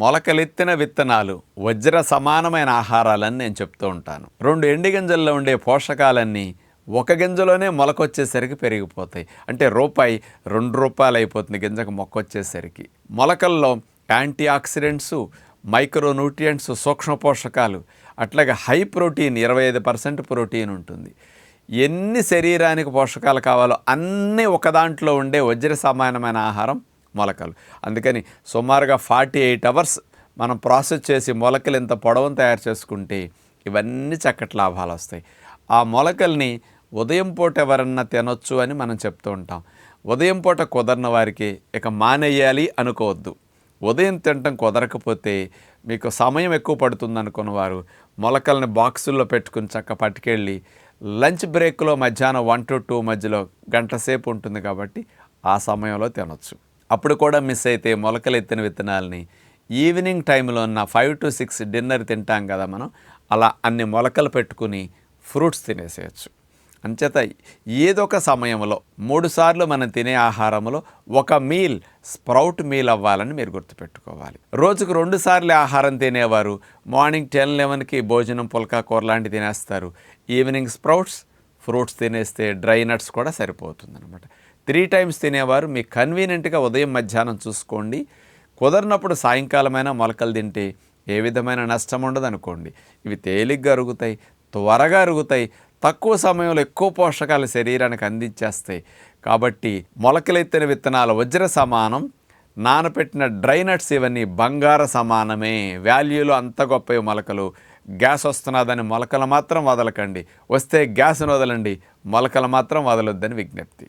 మొలకలెత్తిన విత్తనాలు వజ్ర సమానమైన ఆహారాలని నేను చెప్తూ ఉంటాను. రెండు ఎండి గింజల్లో ఉండే పోషకాలన్నీ ఒక గింజలోనే మొలకొచ్చేసరికి పెరిగిపోతాయి. అంటే రూపాయి రెండు రూపాయలు అయిపోతుంది గింజకు మొక్క వచ్చేసరికి మొలకల్లో యాంటీ ఆక్సిడెంట్స్ మైక్రోన్యూట్రియంట్స్ సూక్ష్మ పోషకాలు అట్లాగే హై ప్రోటీన్ ఇరవై ఐదు పర్సెంట్ ప్రోటీన్ ఉంటుంది. ఎన్ని శరీరానికి పోషకాలు కావాలో అన్నీ ఒక దాంట్లో ఉండే వజ్ర సమానమైన ఆహారం మొలకలు. అందుకని సుమారుగా ఫార్టీ ఎయిట్ అవర్స్ మనం ప్రాసెస్ చేసి మొలకలు ఇంత పొడవును తయారు చేసుకుంటే ఇవన్నీ చక్కటి లాభాలు వస్తాయి. ఆ మొలకల్ని ఉదయం పూట ఎవరన్నా తినొచ్చు అని మనం చెప్తూ ఉంటాం. ఉదయం పూట కుదరని వారికి ఇక మానేయాలి అనుకోవద్దు. ఉదయం తినటం కుదరకపోతే మీకు సమయం ఎక్కువ పడుతుంది అనుకున్న వారు మొలకల్ని బాక్సుల్లో పెట్టుకుని చక్క పట్టుకెళ్ళి లంచ్ బ్రేక్లో మధ్యాహ్నం వన్ టు టూ మధ్యలో గంట సేపు ఉంటుంది కాబట్టి ఆ సమయంలో తినొచ్చు. అప్పుడు కూడా మిస్ అయితే మొలకలు ఎత్తిన విత్తనాలని ఈవినింగ్ టైంలో ఉన్న ఫైవ్ టు సిక్స్ డిన్నర్ తింటాం కదా మనం. అలా అన్ని మొలకలు పెట్టుకుని ఫ్రూట్స్ తినేసేయచ్చు. అంచేత ఏదో ఒక సమయంలో మూడు సార్లు మనం తినే ఆహారంలో ఒక మీల్ స్ప్రౌట్ మీల్ అవ్వాలని మీరు గుర్తుపెట్టుకోవాలి. రోజుకు రెండు సార్లు ఆహారం తినేవారు మార్నింగ్ టెన్ లెవెన్కి భోజనం పుల్కా కూర లాంటివి తినేస్తారు. ఈవినింగ్ స్ప్రౌట్స్ ఫ్రూట్స్ తినేస్తే డ్రై నట్స్ కూడా సరిపోతుంది అనమాట త్రీ టైమ్స్ తినేవారు. మీకు కన్వీనియంట్గా ఉదయం మధ్యాహ్నం చూసుకోండి. కుదరినప్పుడు సాయంకాలమైనా మొలకలు తింటే ఏ విధమైన నష్టం ఉండదు అనుకోండి ఇవి తేలిగ్గా అరుగుతాయి త్వరగా అరుగుతాయి. తక్కువ సమయంలో ఎక్కువ పోషకాలు శరీరానికి అందించేస్తాయి. కాబట్టి మొలకలెత్తిన విత్తనాల వజ్ర సమానం నానపెట్టిన డ్రై నట్స్ ఇవన్నీ బంగార సమానమే. వాల్యూలు అంత గొప్ప మొలకలు. గ్యాస్ వస్తున్నదని మొలకలు మాత్రం వదలకండి. వస్తే గ్యాస్ను వదలండి. మొలకలు మాత్రం వదలొద్దని విజ్ఞప్తి.